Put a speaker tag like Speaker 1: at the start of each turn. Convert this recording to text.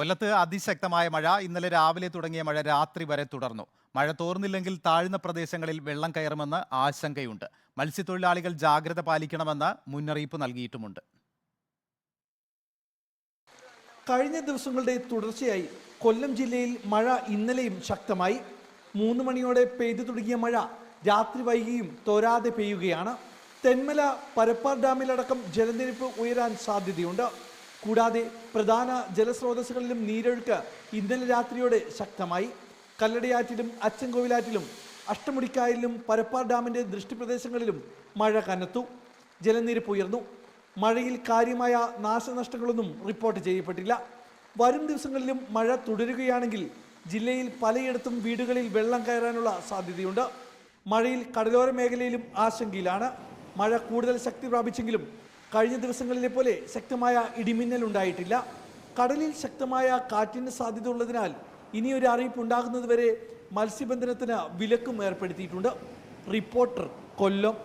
Speaker 1: കൊല്ലത്ത് അതിശക്തമായ മഴ ഇന്നലെ രാവിലെ തുടങ്ങിയ മഴ രാത്രി വരെ തുടർന്നു. മഴ തോർന്നില്ലെങ്കിൽ താഴ്ന്ന പ്രദേശങ്ങളിൽ വെള്ളം കയറുമെന്ന് ആശങ്കയുണ്ട്. മത്സ്യത്തൊഴിലാളികൾ ജാഗ്രത പാലിക്കണമെന്ന് മുന്നറിയിപ്പ് നൽകിയിട്ടുമുണ്ട്.
Speaker 2: കഴിഞ്ഞ ദിവസങ്ങളുടെ തുടർച്ചയായി കൊല്ലം ജില്ലയിൽ മഴ ഇന്നലെയും ശക്തമായി. മൂന്ന് മണിയോടെ പെയ്തു തുടങ്ങിയ മഴ രാത്രി വൈകിയും തോരാതെ പെയ്യുകയാണ്. തെന്മല പരപ്പാർ ഡാമിലടക്കം ജലനിരപ്പ് ഉയരാൻ സാധ്യതയുണ്ട്. കൂടാതെ പ്രധാന ജലസ്രോതസ്സുകളിലും നീരൊഴുക്ക് ഇന്നലെ രാത്രിയോടെ ശക്തമായി. കല്ലടയാറ്റിലും അച്ചൻകോവിലാറ്റിലും അഷ്ടമുടിക്കായലിലും പരപ്പാർ ഡാമിന്റെ ദൃഷ്ടിപ്രദേശങ്ങളിലും മഴ കനത്തു. ജലനിരപ്പ് ഉയർന്നു. മഴയിൽ കാര്യമായ നാശനഷ്ടങ്ങളൊന്നും റിപ്പോർട്ട് ചെയ്യപ്പെട്ടില്ല. വരും ദിവസങ്ങളിലും മഴ തുടരുകയാണെങ്കിൽ ജില്ലയിൽ പലയിടത്തും വീടുകളിൽ വെള്ളം കയറാനുള്ള സാധ്യതയുണ്ട്. മഴയിൽ കടലോര മേഖലയിലും ആശങ്കയിലാണ്. മഴ കൂടുതൽ ശക്തി പ്രാപിച്ചെങ്കിലും കഴിഞ്ഞ ദിവസങ്ങളിലെ പോലെ ശക്തമായ ഇടിമിന്നൽ ഉണ്ടായിട്ടില്ല. കടലിൽ ശക്തമായ കാറ്റിന് സാധ്യത ഉള്ളതിനാൽ ഇനിയൊരു അറിയിപ്പ് ഉണ്ടാകുന്നതുവരെ മത്സ്യബന്ധനത്തിന് വിലക്കും ഏർപ്പെടുത്തിയിട്ടുണ്ട്. റിപ്പോർട്ടർ കൊല്ലം.